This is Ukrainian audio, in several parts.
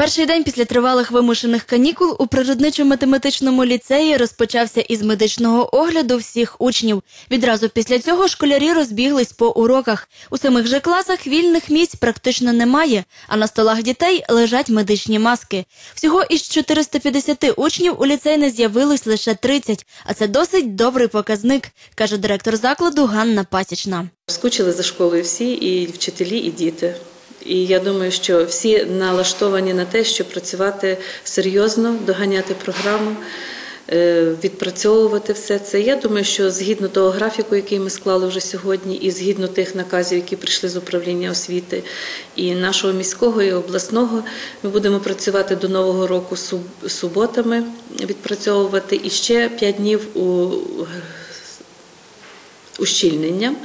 Перший день після тривалих вимушених канікул у природничо-математичному ліцеї розпочався із медичного огляду всіх учнів. Відразу після цього школярі розбіглись по уроках. У самих же класах вільних місць практично немає, а на столах дітей лежать медичні маски. Всього із 450 учнів у ліцеї не з'явилось лише 30, а це досить добрий показник, каже директор закладу Ганна Пасічна. Скучили за школою всі, і вчителі, і діти. І я думаю, що всі налаштовані на те, щоб працювати серйозно, доганяти програму, е, відпрацьовувати все це. Я думаю, що згідно того графіку, який ми склали вже сьогодні, і згідно тих наказів, які прийшли з управління освіти і нашого міського і обласного, ми будемо працювати до нового року суб- суботами, відпрацьовувати і ще 5 днів у ущільненням.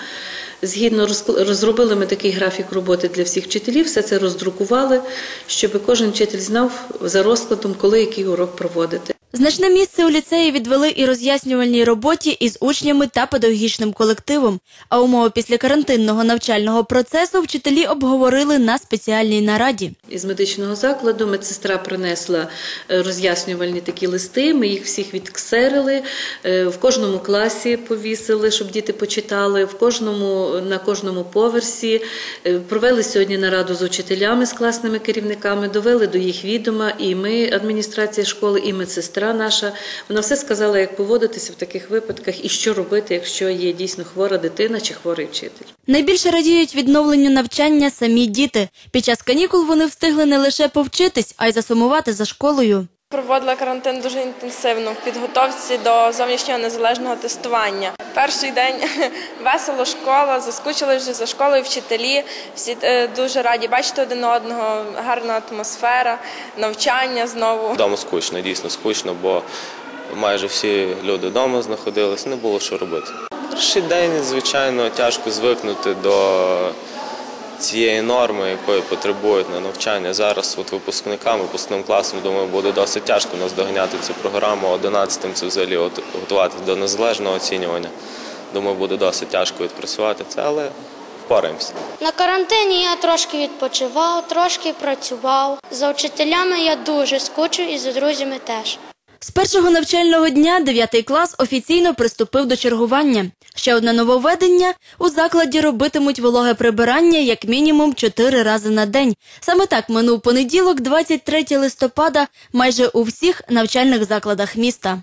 Згідно розробили ми такий графік роботи для всіх вчителів, все це роздрукували, щоб кожен вчитель знав за розкладом, коли який урок проводити. Значне місце у ліцеї відвели і роз'яснювальній роботі із учнями та педагогічним колективом. А умови після карантинного навчального процесу вчителі обговорили на спеціальній нараді. Із медичного закладу медсестра принесла е, роз'яснювальні такі листи. Ми їх всіх відксерили, е, в кожному класі повісили, щоб діти почитали, в кожному на кожному поверсі. Е, Провели сьогодні нараду з учителями, з класними керівниками, довели до їх відома. І ми, адміністрація школи, і медсестра наша. Вона все сказала, як поводитися в таких випадках і що робити, якщо є дійсно хвора дитина чи хворий вчитель. Найбільше радіють відновленню навчання самі діти. Під час канікул вони встигли не лише повчитись, а й засумувати за школою. Проводила карантин дуже інтенсивно в підготовці до зовнішнього незалежного тестування. Перший день весело школа, заскучили вже за школою вчителі. Всі е, дуже раді бачити один одного, гарна атмосфера, навчання знову. Вдома скучно, дійсно скучно, бо майже всі люди вдома знаходились, не було що робити. Перший день, звичайно, тяжко звикнути до цієї норми, якої потребують на навчання. Зараз от випускникам, випускним класом, думаю, буде досить тяжко нас доганяти цю програму. 11 це взагалі от, готувати до незалежного оцінювання. Думаю, буде досить тяжко відпрацювати це, але впораємося. На карантині я трошки відпочивав, трошки працював. За вчителями я дуже скучу і за друзями теж. З першого навчального дня 9 клас офіційно приступив до чергування. Ще одне нововведення – у закладі робитимуть вологе прибирання як мінімум 4 рази на день. Саме так минув понеділок, 23 листопада, майже у всіх навчальних закладах міста.